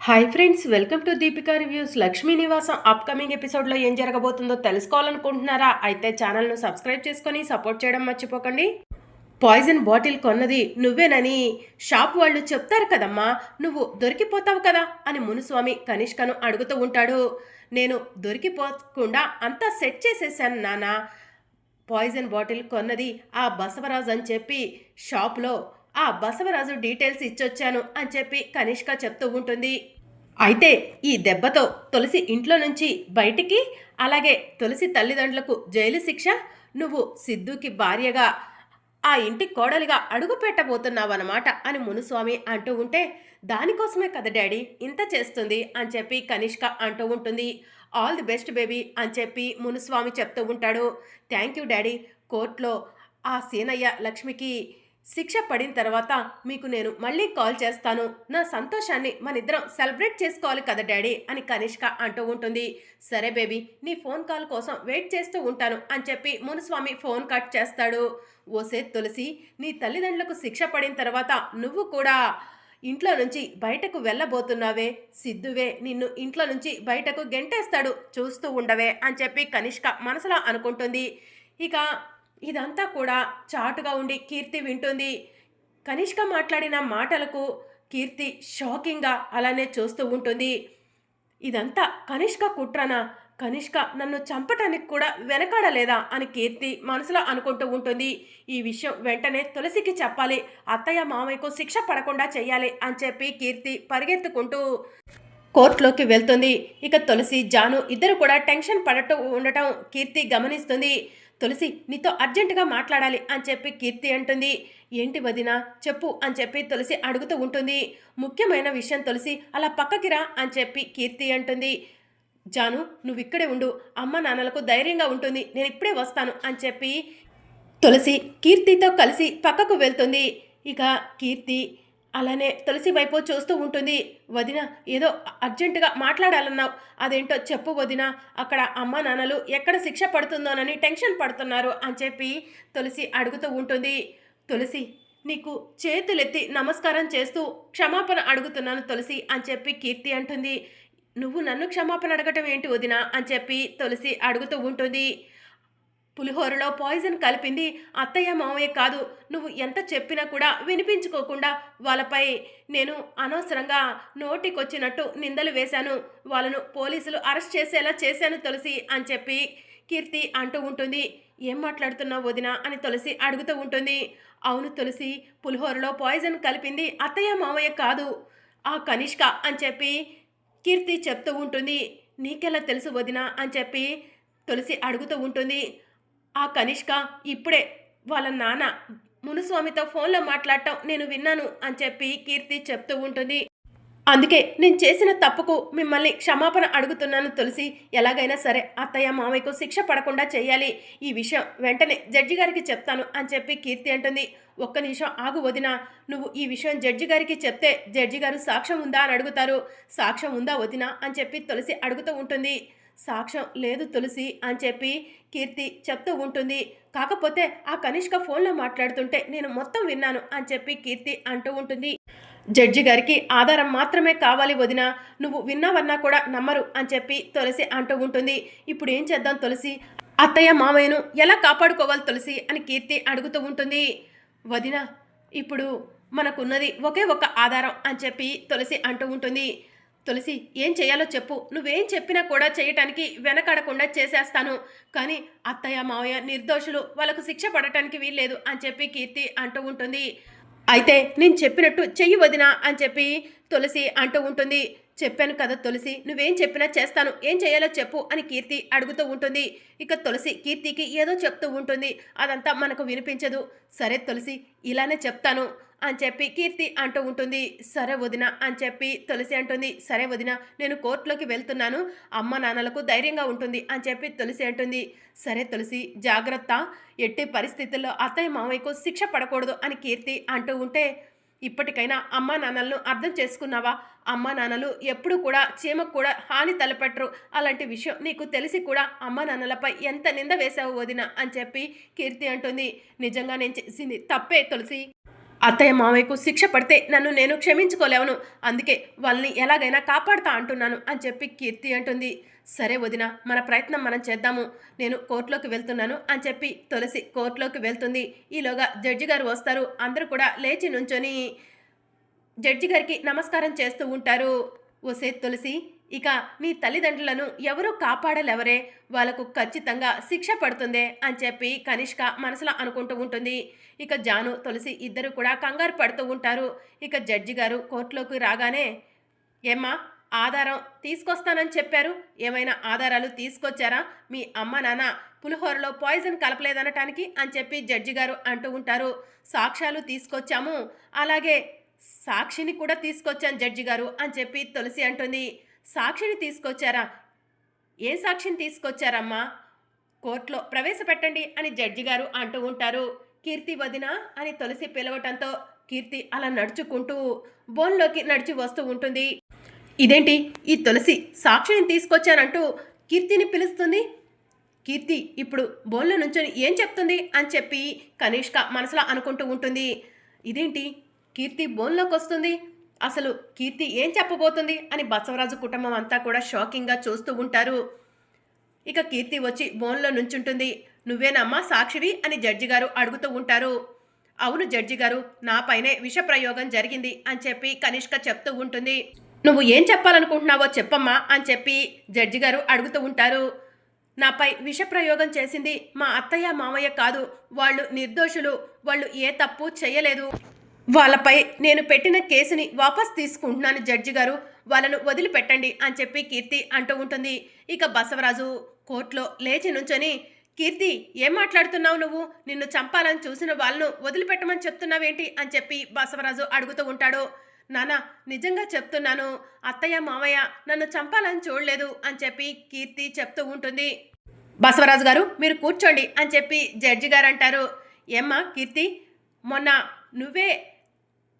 Hi friends welcome to Deepika reviews Lakshmi Nivasam upcoming ఎపిసోడ్లో ఏం జరగబోతుందో తెలుసుకోవాలనుకుంటున్నారా? అయితే ఛానల్ను సబ్స్క్రైబ్ చేసుకొని సపోర్ట్ చేయడం మర్చిపోకండి. పాయిజన్ బాటిల్ కొన్నది నువ్వేనని షాప్ వాళ్ళు చెప్తారు కదమ్మా. నువ్వు దొరికిపోతావు కదా అని మునుస్వామి కనిష్కను అడుగుతూ ఉంటాడు. నేను దొరికిపోకుండా అంతా సెట్ చేసేసాను నాన్న పాయిజన్ బాటిల్ కొన్నది ఆ బసవరాజు అని చెప్పి షాప్లో ఆ బసవరాజు డీటెయిల్స్ ఇచ్చొచ్చాను అని చెప్పి కనిష్క చెప్తూ ఉంటుంది. అయితే ఈ దెబ్బతో తులసి ఇంట్లో నుంచి బయటికి అలాగే తులసి తల్లిదండ్రులకు జైలు శిక్ష నువ్వు సిద్ధుకి భార్యగా ఆ ఇంటి కోడలిగా అడుగు పెట్టబోతున్నావన్నమాట అని మునుస్వామి అంటూ ఉంటే దానికోసమే కదా డాడీ ఇంత చేస్తుంది అని చెప్పి కనిష్క అంటూ ఉంటుంది. ఆల్ ది బెస్ట్ బేబీ అని చెప్పి మునుస్వామి చెప్తూ ఉంటాడు. థ్యాంక్ యూ డాడీ కోర్టులో ఆ సీనయ్య లక్ష్మికి శిక్ష పడిన తర్వాత మీకు నేను మళ్ళీ కాల్ చేస్తాను. నా సంతోషాన్ని మన ఇద్దరం సెలబ్రేట్ చేసుకోవాలి కదా డాడీ? అని కనిష్క అంటూ ఉంటుంది. సరే బేబీ నీ ఫోన్ కాల్ కోసం వెయిట్ చేస్తూ ఉంటాను అని చెప్పి మునుస్వామి ఫోన్ కట్ చేస్తాడు. ఓసే తులసి నీ తల్లిదండ్రులకు శిక్ష పడిన తర్వాత నువ్వు కూడా ఇంట్లో నుంచి బయటకు వెళ్ళబోతున్నావే. సిద్ధువే నిన్ను ఇంట్లో నుంచి బయటకు గెంటేస్తాడు. చూస్తూ ఉండవే అని చెప్పి కనిష్క మనసులో అనుకుంటుంది. ఇక ఇదంతా కూడా చాటుగా ఉండి కీర్తి వింటుంది. కనిష్క మాట్లాడిన మాటలకు కీర్తి షాకింగ్గా అలానే చూస్తూ ఉంటుంది. ఇదంతా కనిష్క కుట్రనా? కనిష్క నన్ను చంపటానికి కూడా వెనకాడలేదా? అని కీర్తి మనసులో అనుకుంటూ ఉంటుంది. ఈ విషయం వెంటనే తులసికి చెప్పాలి. అత్తయ్య మామయ్యకు శిక్ష పడకుండా చేయాలి అని చెప్పి కీర్తి పరిగెత్తుకుంటూ కోర్టులోకి వెళ్తుంది. ఇక తులసి జాను ఇద్దరు కూడా టెన్షన్ పడటం ఉండటం కీర్తి గమనిస్తుంది. తులసి నీతో అర్జెంటుగా మాట్లాడాలి అని చెప్పి కీర్తి అంటుంది. ఏంటి వదినా చెప్పు అని చెప్పి తులసి అడుగుతూ ఉంటుంది. ముఖ్యమైన విషయం తులసి అలా పక్కకిరా అని చెప్పి కీర్తి అంటుంది. జాను నువ్వు ఇక్కడే ఉండు. అమ్మ నాన్నలకు ధైర్యంగా ఉంటుంది. నేను ఇప్పుడే వస్తాను అని చెప్పి తులసి కీర్తితో కలిసి పక్కకు వెళ్తుంది. ఇక కీర్తి అలానే తులసి వైపు చూస్తూ ఉంటుంది. వదిన ఏదో అర్జెంటుగా మాట్లాడాలన్నావు. అదేంటో చెప్పు వదిన అక్కడ అమ్మ నాన్నలు ఎక్కడ శిక్ష పడుతుందోనని టెన్షన్ పడుతున్నారు అని చెప్పి తులసి అడుగుతూ ఉంటుంది. తులసి నీకు చేతులెత్తి నమస్కారం చేస్తూ క్షమాపణ అడుగుతున్నాను తులసి అని చెప్పి కీర్తి అంటుంది. నువ్వు నన్ను క్షమాపణ అడగటం ఏంటి వదిన అని చెప్పి తులసి అడుగుతూ ఉంటుంది. పులిహోరలో పాయిజన్ కలిపింది అత్తయ్య మామయ్య కాదు. నువ్వు ఎంత చెప్పినా కూడా వినిపించుకోకుండా వాళ్ళపై నేను అనవసరంగా నోటికొచ్చినట్టు నిందలు వేశాను. వాళ్ళను పోలీసులు అరెస్ట్ చేసేలా చేశాను తులసి అని చెప్పి కీర్తి అంటూ ఉంటుంది. ఏం మాట్లాడుతున్నావు వదిన అని తులసి అడుగుతూ ఉంటుంది. అవును తులసి పులిహోరలో పాయిజన్ కలిపింది అత్తయ్య మామయ్య కాదు. ఆ కనిష్క అని చెప్పి కీర్తి చెప్తూ ఉంటుంది. నీకెలా తెలుసు వదిన అని చెప్పి తులసి అడుగుతూ ఉంటుంది. ఆ కనిష్క ఇప్పుడే వాళ్ళ నాన్న మునుస్వామితో ఫోన్లో మాట్లాడటం నేను విన్నాను అని చెప్పి కీర్తి చెప్తూ ఉంటుంది. అందుకే నేను చేసిన తప్పుకు మిమ్మల్ని క్షమాపణ అడుగుతున్నాను తులసి. ఎలాగైనా సరే అత్తయ్య మామయ్యకు శిక్ష పడకుండా చేయాలి. ఈ విషయం వెంటనే జడ్జి గారికి చెప్తాను అని చెప్పి కీర్తి అంటుంది. ఒక్క నిమిషం ఆగు వదిన. నువ్వు ఈ విషయం జడ్జి గారికి చెప్తే జడ్జి గారు సాక్ష్యం ఉందా అని అడుగుతారు. సాక్ష్యం ఉందా వదిన అని చెప్పి తులసి అడుగుతూ ఉంటుంది. సాక్ష్యం లేదు తులసి అని చెప్పి కీర్తి చెప్తూ ఉంటుంది. కాకపోతే ఆ కనిష్క ఫోన్లో మాట్లాడుతుంటే నేను మొత్తం విన్నాను అని చెప్పి కీర్తి అంటూ ఉంటుంది. జడ్జి గారికి ఆధారం మాత్రమే కావాలి వదిన నువ్వు విన్నావన్నా కూడా నమ్మరు అని చెప్పి తులసి అంటూ ఉంటుంది. ఇప్పుడు ఏం చేద్దాం తులసి? అత్తయ్య మామయ్యను ఎలా కాపాడుకోవాలి తులసి అని కీర్తి అడుగుతూ ఉంటుంది. వదిన ఇప్పుడు మనకున్నది ఒకే ఒక ఆధారం అని చెప్పి తులసి అంటూ ఉంటుంది. తులసి ఏం చేయాలో చెప్పు. నువ్వేం చెప్పినా కూడా చేయటానికి వెనకాడకుండా చేసేస్తాను. కానీ అత్తయ్య మావయ్య నిర్దోషులు వాళ్ళకు శిక్ష పడటానికి వీల్లేదు అని చెప్పి కీర్తి అంటూ ఉంటుంది. అయితే నేను చెప్పినట్టు చెయ్యి వదినా అని చెప్పి తులసి అంటూ ఉంటుంది. చెప్పాను కదా తులసి నువ్వేం చెప్పినా చేస్తాను. ఏం చేయాలో చెప్పు అని కీర్తి అడుగుతూ ఉంటుంది. ఇక తులసి కీర్తికి ఏదో చెప్తూ ఉంటుంది. అదంతా మనకు వినిపించదు. సరే తులసి ఇలానే చెప్తాను. అని చెప్పి కీర్తి అంటూ ఉంటుంది. సరే వదిన అని చెప్పి తులసి అంటుంది. సరే వదిన నేను కోర్టులోకి వెళ్తున్నాను. అమ్మ నాన్నలకు ధైర్యంగా ఉంటుంది అని చెప్పి తులసి అంటుంది. సరే తులసి జాగ్రత్త. ఎట్టి పరిస్థితుల్లో అత్తయ్య మామయ్యకు శిక్ష పడకూడదు అని కీర్తి అంటూ ఉంటే ఇప్పటికైనా అమ్మా నాన్నలను అర్థం చేసుకున్నావా? అమ్మా నాన్నలు ఎప్పుడు కూడా చీమకు కూడా హాని తలపెట్టరు. అలాంటి విషయం నీకు తెలిసి కూడా అమ్మా నాన్నలపై ఎంత నింద వేశావు వదిన అని చెప్పి కీర్తి అంటుంది. నిజంగా నేను చేసింది తప్పే తులసి. అత్తయ్య మామయ్యకు శిక్ష పడితే నన్ను నేను క్షమించుకోలేవను. అందుకే వాళ్ళని ఎలాగైనా కాపాడుతా అంటున్నాను అని చెప్పి కీర్తి అంటుంది. సరే వదిన మన ప్రయత్నం మనం చేద్దాము. నేను కోర్టులోకి వెళ్తున్నాను అని చెప్పి తులసి కోర్టులోకి వెళ్తుంది. ఈలోగా జడ్జి గారు వస్తారు. అందరూ కూడా లేచి నుంచొని జడ్జి గారికి నమస్కారం చేస్తూ ఉంటారు. ఓసే తులసి ఇక నీ తల్లిదండ్రులను ఎవరూ కాపాడలేవరే. వాళ్ళకు ఖచ్చితంగా శిక్ష పడుతుందే అని చెప్పి కనిష్క మనసులో అనుకుంటూ ఉంటుంది. ఇక జాను తులసి ఇద్దరు కూడా కంగారు పడుతూ ఉంటారు. ఇక జడ్జి గారు కోర్టులోకి రాగానే ఏమ్మా ఆధారం తీసుకొస్తానని చెప్పారు. ఏమైనా ఆధారాలు తీసుకొచ్చారా? మీ అమ్మ నాన్న పులిహోరలో పాయిజన్ కలపలేదనటానికి అని చెప్పి జడ్జి గారు అంటూ ఉంటారు. సాక్ష్యాలు తీసుకొచ్చాము. అలాగే సాక్షిని కూడా తీసుకొచ్చాను జడ్జి గారు అని చెప్పి తులసి అంటుంది. సాక్షిని తీసుకొచ్చారా? ఏ సాక్షిని తీసుకొచ్చారమ్మా? కోర్టులో ప్రవేశపెట్టండి అని జడ్జి గారు అంటూ ఉంటారు. కీర్తి వదిన అని తులసి పిలవటంతో కీర్తి అలా నడుచుకుంటూ బోన్లోకి నడిచి వస్తూ ఉంటుంది. ఇదేంటి? ఈ తులసి సాక్షిని తీసుకొచ్చానంటూ కీర్తిని పిలుస్తుంది? కీర్తి ఇప్పుడు బోన్లో నుంచొని ఏం చెప్తుంది? అని చెప్పి కనిష్క మనసులో అనుకుంటూ ఉంటుంది. ఇదేంటి? కీర్తి బోన్లోకి వస్తుంది అసలు కీర్తి ఏం చెప్పబోతుంది అని బసవరాజు కుటుంబం అంతా కూడా షాకింగ్గా చూస్తూ ఉంటారు. ఇక కీర్తి వచ్చి బోన్లో నుంచుంటుంది. నువ్వేనమ్మా సాక్షివి అని జడ్జి గారు అడుగుతూ ఉంటారు. అవును జడ్జి గారు నాపైనే విష ప్రయోగం జరిగింది అని చెప్పి కనిష్క చెప్తూ ఉంటుంది. నువ్వు ఏం చెప్పాలనుకుంటున్నావో చెప్పమ్మా అని చెప్పి జడ్జి గారు అడుగుతూ ఉంటారు. నాపై విష ప్రయోగం చేసింది మా అత్తయ్య మామయ్య కాదు. వాళ్ళు నిర్దోషులు. వాళ్ళు ఏ తప్పు చేయలేదు. వాళ్ళపై నేను పెట్టిన కేసుని వాపస్ తీసుకుంటున్నాను జడ్జి గారు. వాళ్ళను వదిలిపెట్టండి అని చెప్పి కీర్తి అంటూ ఉంటుంది. ఇక బసవరాజు కోర్టులో లేచి నుంచొని కీర్తి ఏం మాట్లాడుతున్నావు నువ్వు? నిన్ను చంపాలని చూసిన వాళ్ళను వదిలిపెట్టమని చెప్తున్నావేంటి? అని చెప్పి బసవరాజు అడుగుతూ ఉంటాడు. నానా నిజంగా చెప్తున్నాను. అత్తయ్య మామయ్య నన్ను చంపాలని చూడలేదు అని చెప్పి కీర్తి చెప్తూ ఉంటుంది. బసవరాజు గారు మీరు కూర్చోండి అని చెప్పి జడ్జి గారు అంటారు. ఏమ్మా కీర్తి మొన్న నువ్వే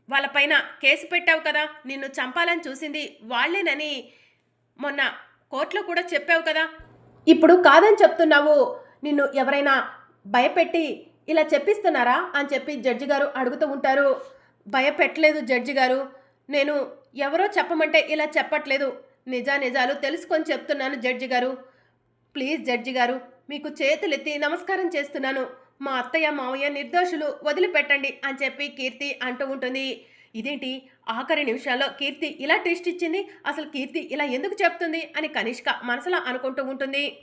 వాళ్ళపైన కేసు పెట్టావు కదా నిన్ను చంపాలని చూసింది వాళ్ళేనని మొన్న కోర్టులో కూడా చెప్పావు కదా. ఇప్పుడు కాదని చెప్తున్నావు నిన్ను ఎవరైనా భయపెట్టి ఇలా చెప్పిస్తున్నారా అని చెప్పి జడ్జి గారు అడుగుతూ ఉంటారు. భయపెట్టలేదు జడ్జి గారు. నేను ఎవరో చెప్పమంటే ఇలా చెప్పట్లేదు. నిజా నిజాలు తెలుసుకొని చెప్తున్నాను జడ్జి గారు. ప్లీజ్ జడ్జి గారు మీకు చేతులెత్తి నమస్కారం చేస్తున్నాను. మా అత్తయ్య మావయ్య నిర్దోషులు వదిలిపెట్టండి అని చెప్పి కీర్తి అంటూ ఉంటుంది. ఇదేంటి? ఆఖరి నిమిషాల్లో కీర్తి ఇలా టెస్ట్ ఇచ్చింది. అసలు కీర్తి ఇలా ఎందుకు చెప్తుంది? అని కనిష్క మనసులో అనుకుంటూ ఉంటుంది.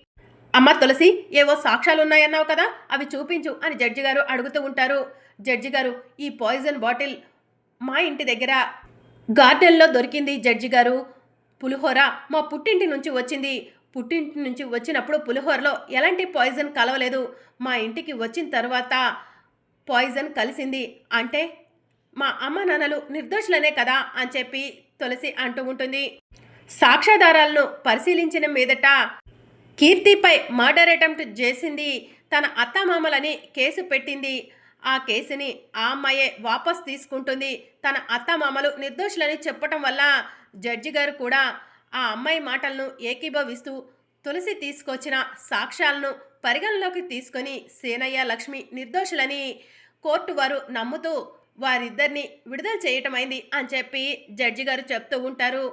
అమ్మ తులసి ఏవో సాక్ష్యాలు ఉన్నాయన్నావు కదా? అవి చూపించు అని జడ్జి గారు అడుగుతూ ఉంటారు. జడ్జి గారు ఈ పాయిజన్ బాటిల్ మా ఇంటి దగ్గర గార్డెన్లో దొరికింది జడ్జి గారు. పులిహోర మా పుట్టింటి నుంచి వచ్చింది. పుట్టింటి నుంచి వచ్చినప్పుడు పులిహోరలో ఎలాంటి పాయిజన్ కలవలేదు. మా ఇంటికి వచ్చిన తర్వాత పాయిజన్ కలిసింది. అంటే మా అమ్మ నాన్నలు నిర్దోషులనే కదా అని చెప్పి తులసి అంటూ ఉంటుంది. సాక్ష్యాధారాలను పరిశీలించిన మీదట కీర్తిపై మర్డర్ అటెంప్ట్ చేసింది. తన అత్తమామలని కేసు పెట్టింది. ఆ కేసుని ఆ అమ్మాయే వాపస్ తీసుకుంటుంది. తన అత్తమామలు నిర్దోషులని చెప్పటం వల్ల జడ్జి గారు కూడా ఆ అమ్మాయి మాటలను ఏకీభవిస్తూ తులసి తీసుకొచ్చిన సాక్ష్యాలను పరిగణలోకి తీసుకొని సేనయ్య లక్ష్మి నిర్దోషులని కోర్టు వారు నమ్ముతూ వారిద్దరిని విడుదల చేయటమైంది అని చెప్పి జడ్జి గారు చెప్తూ ఉంటారు.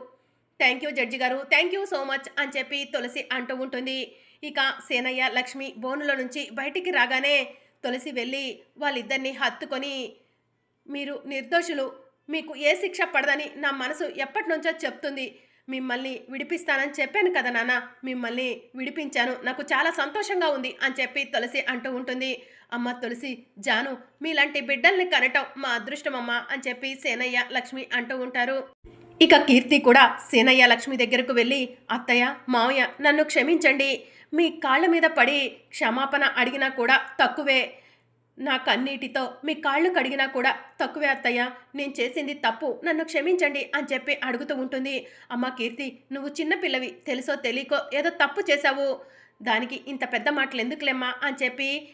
థ్యాంక్ యూ జడ్జి గారు థ్యాంక్ యూ సో మచ్ అని చెప్పి తులసి అంటూ ఉంటుంది. ఇక సేనయ్య లక్ష్మి బోనులో నుంచి బయటికి రాగానే తులసి వెళ్ళి వాళ్ళిద్దరిని హత్తుకొని మీరు నిర్దోషులు మీకు ఏ శిక్ష పడదని నా మనసు ఎప్పటి నుంచో చెప్తుంది. మిమ్మల్ని విడిపిస్తానని చెప్పాను కదా నాన్న. మిమ్మల్ని విడిపించాను. నాకు చాలా సంతోషంగా ఉంది అని చెప్పి తులసి అంటూ ఉంటుంది. అమ్మ తులసి జాను మీలాంటి బిడ్డల్ని కనటం మా అదృష్టమమ్మ అని చెప్పి సేనయ్య లక్ష్మి అంటూ ఉంటారు. ఇక కీర్తి కూడా సేనయ్య లక్ష్మి దగ్గరకు వెళ్ళి అత్తయ్య మావయ్య నన్ను క్షమించండి. మీ కాళ్ళ మీద పడి క్షమాపణ అడిగినా కూడా తక్కువే. నా కన్నీటితో మీ కాళ్ళు కడిగినా కూడా తక్కువే అత్తయ్య. నేను చేసింది తప్పు. నన్ను క్షమించండి అని చెప్పి అడుగుతూ ఉంటుంది. అమ్మ కీర్తి నువ్వు చిన్నపిల్లవి తెలుసో తెలియకో ఏదో తప్పు చేశావు. దానికి ఇంత పెద్ద మాటలు ఎందుకులేమ్మా అని చెప్పి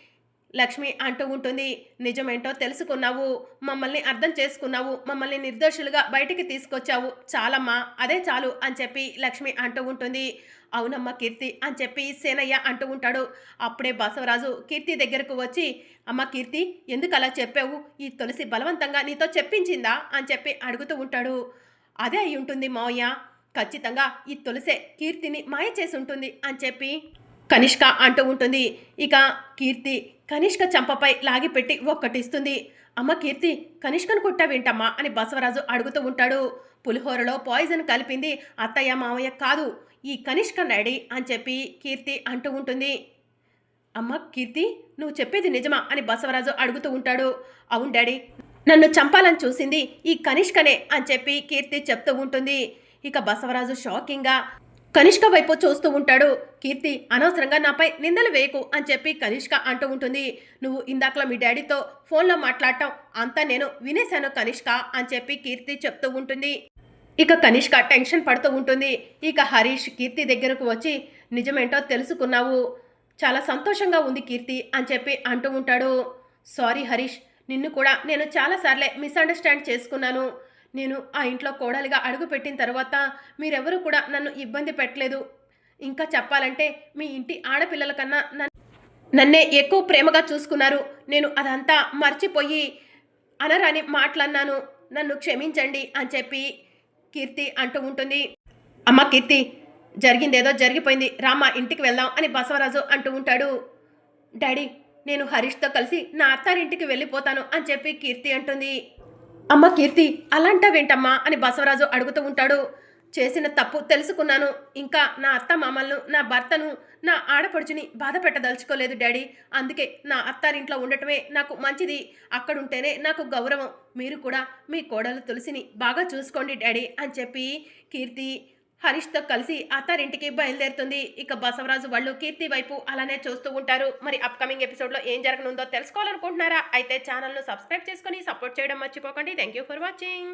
లక్ష్మి అంటూ ఉంటుంది నిజమేంటో తెలుసుకున్నావు మమ్మల్ని అర్థం చేసుకున్నావు మమ్మల్ని నిర్దోషులుగా బయటికి తీసుకొచ్చావు చాలమ్మా అదే చాలు అని చెప్పి లక్ష్మి అంటూ ఉంటుంది. అవునమ్మా కీర్తి అని చెప్పి సేనయ్య అంటూ ఉంటాడు. అప్పుడే బసవరాజు కీర్తి దగ్గరకు వచ్చి అమ్మ కీర్తి ఎందుకు అలా చెప్పావు? ఈ తులసి బలవంతంగా నీతో చెప్పించిందా? అని చెప్పి అడుగుతూ ఉంటాడు. అదే అయి ఉంటుంది మావయ్య ఖచ్చితంగా ఈ తులసే కీర్తిని మాయ చేసి ఉంటుంది అని చెప్పి కనిష్క అంటూ ఉంటుంది. ఇక కీర్తి కనిష్క చంపపై లాగిపెట్టి ఒక్కటిస్తుంది. అమ్మ కీర్తి కనిష్కను కొట్టావేంటమ్మా అని బసవరాజు అడుగుతూ ఉంటాడు. పులిహోరలో పాయిజన్ కలిపింది అత్తయ్య మావయ్య కాదు ఈ కనిష్క నడి అని చెప్పి కీర్తి అంటూ ఉంటుంది. అమ్మ కీర్తి నువ్వు చెప్పేది నిజమా అని బసవరాజు అడుగుతూ ఉంటాడు. అవును డాడీ నన్ను చంపాలని చూసింది ఈ కనిష్కనే అని చెప్పి కీర్తి చెప్తూ ఉంటుంది. ఇక బసవరాజు షాకింగ్గా కనిష్క వైపు చూస్తూ ఉంటాడు. కీర్తి అనవసరంగా నాపై నిందలు వేయకు అని చెప్పి కనిష్క అంటూ ఉంటుంది. నువ్వు ఇందాకలో మీ డాడీతో ఫోన్లో మాట్లాడటం అంతా నేను వినేశాను కనిష్క అని చెప్పి కీర్తి చెప్తూ ఉంటుంది. ఇక కనిష్క టెన్షన్ పడుతూ ఉంటుంది. ఇక హరీష్ కీర్తి దగ్గరకు వచ్చి నిజమేంటో తెలుసుకున్నావు. చాలా సంతోషంగా ఉంది కీర్తి అని చెప్పి అంటూ ఉంటాడు. సారీ హరీష్ నిన్ను కూడా నేను చాలాసార్లే మిస్అండర్స్టాండ్ చేసుకున్నాను. నేను ఆ ఇంట్లో కోడలిగా అడుగుపెట్టిన తర్వాత మీరెవరూ కూడా నన్ను ఇబ్బంది పెట్టలేదు. ఇంకా చెప్పాలంటే మీ ఇంటి ఆడపిల్లల కన్నా నన్ను నన్నే ఎక్కువ ప్రేమగా చూసుకున్నారు. నేను అదంతా మర్చిపోయి అనరాని మాట్లాడినాను నన్ను క్షమించండి అని చెప్పి కీర్తి అంటూ ఉంటుంది. అమ్మ కీర్తి జరిగిందేదో జరిగిపోయింది. రామ్మ ఇంటికి వెళ్దాం అని బసవరాజు అంటూ ఉంటాడు. డాడీ నేను హరీష్తో కలిసి నా అత్తారింటికి వెళ్ళిపోతాను అని చెప్పి కీర్తి అంటుంది. అమ్మ కీర్తి అలాంటావేంటమ్మా అని బసవరాజు అడుగుతూ ఉంటాడు. చేసిన తప్పు తెలుసుకున్నాను. ఇంకా నా అత్త మామలను నా భర్తను నా ఆడపడుచుని బాధ పెట్టదలుచుకోలేదు డాడీ. అందుకే నా అత్తారింట్లో ఉండటమే నాకు మంచిది. అక్కడుంటేనే నాకు గౌరవం. మీరు కూడా మీ కోడలు తులసిని బాగా చూసుకోండి డాడీ అని చెప్పి కీర్తి హరీష్తో కలిసి అత్తారింటికి బయలుదేరుతుంది. ఇక బసవరాజు వాళ్ళు కీర్తి వైపు అలానే చూస్తూ ఉంటారు. మరి అప్కమింగ్ ఎపిసోడ్లో ఏం జరగనుందో తెలుసుకోవాలనుకుంటున్నారా? అయితే ఛానల్ను సబ్స్క్రైబ్ చేసుకొని సపోర్ట్ చేయడం మర్చిపోకండి. Thank you for watching